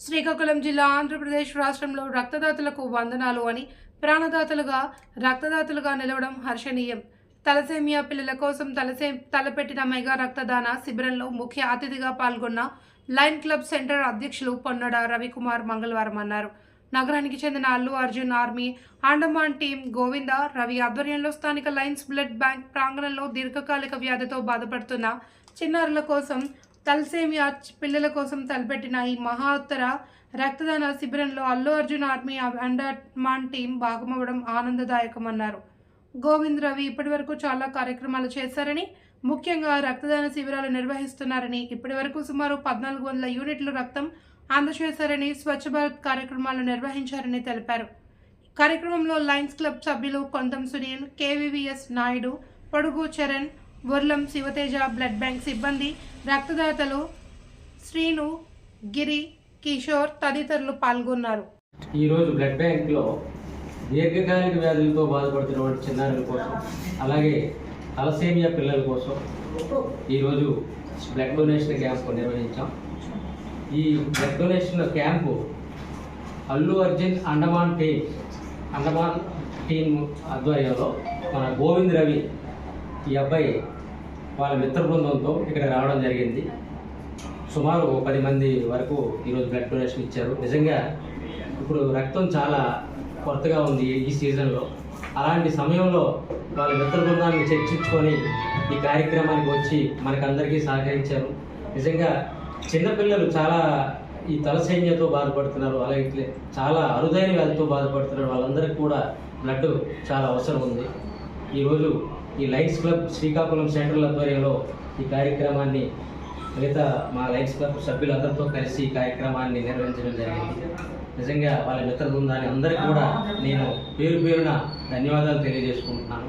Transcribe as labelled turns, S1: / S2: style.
S1: శ్రీకాకుళం జిల్లా ఆంధ్రప్రదేశ్ రాష్ట్రంలో రక్తదాతలకు వందనాలు అని ప్రాణదాతలుగా రక్తదాతలుగా నిలవడం హర్షణీయం. తలసేమియా పిల్లల కోసం తలసే తలపెట్టిన మెగా రక్తదాన శిబిరంలో ముఖ్య అతిథిగా పాల్గొన్న లయన్ క్లబ్ సెంటర్ అధ్యక్షులు పొన్నడ రవికుమార్ మంగళవారం అన్నారు. నగరానికి చెందిన Allu Arjun army Andaman team Govinda Ravi ఆధ్వర్యంలో స్థానిక లయన్స్ బ్లడ్ బ్యాంక్ ప్రాంగణంలో దీర్ఘకాలిక వ్యాధితో బాధపడుతున్న చిన్నారుల కోసం తలసేమియా పిల్లల కోసం తలపెట్టిన ఈ మహోత్తర రక్తదాన శిబిరంలో అల్లు అర్జున్ ఆర్మీ అండర్మాన్ టీం భాగమవ్వడం ఆనందదాయకమన్నారు. గోవింద్ రవి ఇప్పటివరకు చాలా కార్యక్రమాలు చేశారని ముఖ్యంగా రక్తదాన శిబిరాలు నిర్వహిస్తున్నారని ఇప్పటివరకు సుమారు పద్నాలుగు వందల యూనిట్ల రక్తం అందజేశారని స్వచ్ఛ భారత్ కార్యక్రమాలు నిర్వహించారని తెలిపారు. కార్యక్రమంలో లయన్స్ క్లబ్ సభ్యులు కొంతం Sunil KVVS Naidu Podugu Charan Borlam Sivateja blood bank సిబ్బంది రక్తదాతలు శ్రీను గిరి కిషోర్ తదితరులు పాల్గొన్నారు.
S2: ఈరోజు బ్లడ్ బ్యాంక్లో దీర్ఘకాలిక వ్యాధులతో బాధపడుతున్నటువంటి చిన్నారుల కోసం అలాగే తలసేమియా పిల్లల కోసం ఈరోజు బ్లడ్ డొనేషన్ క్యాంప్ నిర్వహించాం. ఈ blood donation camp Allu Arjun Andaman team Andaman team ఆధ్వర్యంలో మన గోవింద్ రవి ఈ అబ్బాయి వాళ్ళ మిత్ర బృందంతో ఇక్కడ రావడం జరిగింది. సుమారు పది మంది వరకు ఈరోజు బ్లడ్ డొనేషన్ ఇచ్చారు. నిజంగా ఇప్పుడు రక్తం చాలా కొరతగా ఉంది ఈ సీజన్లో అలాంటి సమయంలో వాళ్ళ మిత్ర బృందాన్ని చర్చించుకొని ఈ కార్యక్రమానికి వచ్చి మనకందరికీ సహకరించారు. నిజంగా చిన్నపిల్లలు చాలా ఈ తలసైన్యతో బాధపడుతున్నారు. అలాగే చాలా అరుదైన వ్యాధితో బాధపడుతున్నారు. వాళ్ళందరికీ కూడా బ్లడ్ చాలా అవసరం ఉంది. ఈరోజు ఈ లైన్స్ క్లబ్ శ్రీకాకుళం సెంట్రల్ ఆధ్వర్యంలో ఈ కార్యక్రమాన్ని మిగతా మా లైన్స్ క్లబ్ సభ్యులందరితో కలిసి ఈ కార్యక్రమాన్ని నిర్వహించడం జరిగింది. నిజంగా వాళ్ళ మిత్ర బృందాన్ని అందరికీ కూడా నేను పేరు పేరున ధన్యవాదాలు తెలియజేసుకుంటున్నాను.